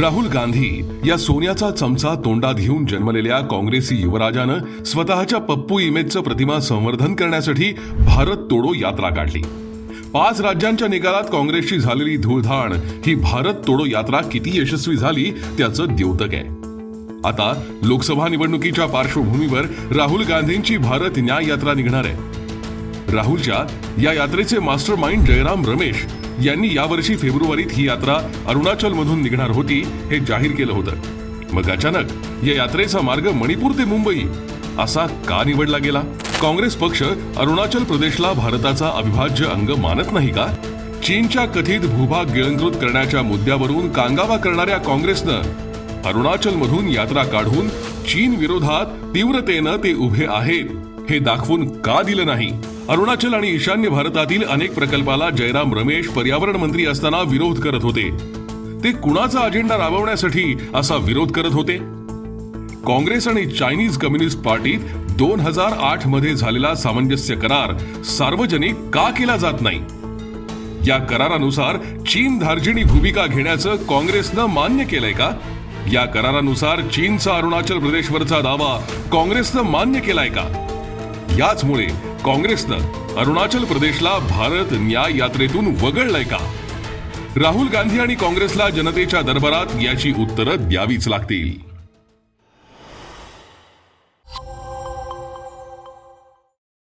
राहुल गांधी या सोन्याचा चमचा तोंडात घेऊन जन्मलेल्या काँग्रेसी युवराजानं स्वतःच्या पप्पू इमेजचं प्रतिमा संवर्धन करण्यासाठी भारत तोडो यात्रा काढली. पाच राज्यांच्या निकालात काँग्रेसची झालेली धूळधाण ही भारत तोडो यात्रा किती यशस्वी झाली त्याचं द्योतक आहे. आता लोकसभा निवडणुकीच्या पार्श्वभूमीवर राहुल गांधींची भारत न्याय यात्रा निघणार आहे. राहुलच्या या यात्रेचे मास्टर माइंड जयराम रमेश यांनी यावर्षी फेब्रुवारीत ही यात्रा अरुणाचल मधून निघणार होती हे जाहीर केलं होतं. मग अचानक या यात्रेचा मार्ग मणिपूर ते मुंबई असा का निवडला गेला? काँग्रेस पक्ष अरुणाचल प्रदेशला भारताचा अविभाज्य अंग मानत नाही का? चीनच्या कथित भूभाग गिळंकृत करण्याच्या मुद्द्यावरून कांगावा करणाऱ्या काँग्रेसनं अरुणाचल मधून यात्रा काढून चीन विरोधात तीव्रतेनं ते उभे आहेत हे दाखवून का दिलं नाही? अरुणाचल आणि ईशान्य भारतातील अनेक प्रकल्पाला जयराम रमेश पर्यावरण मंत्री असताना विरोध करत होते. ते कुणाचा अजेंडा राबवण्यासाठी असा विरोध करत होते? काँग्रेस आणि चायनीज कम्युनिस्ट पार्टीत दोन हजार आठमध्ये झालेला सामंजस्य करार सार्वजनिक का केला जात नाही? या करारानुसार चीन धार्जिणी भूमिका घेण्याचं काँग्रेसनं मान्य केलंय का? या करारानुसार चीनचा अरुणाचल प्रदेशवरचा दावा काँग्रेसनं मान्य केलाय का? याचमुळे काँग्रेसनं अरुणाचल प्रदेशला भारत न्याय यात्रेतून वगळलंय का? राहुल गांधी आणि काँग्रेसला जनतेच्या दरबारात याची उत्तरं द्यावीच लागतील.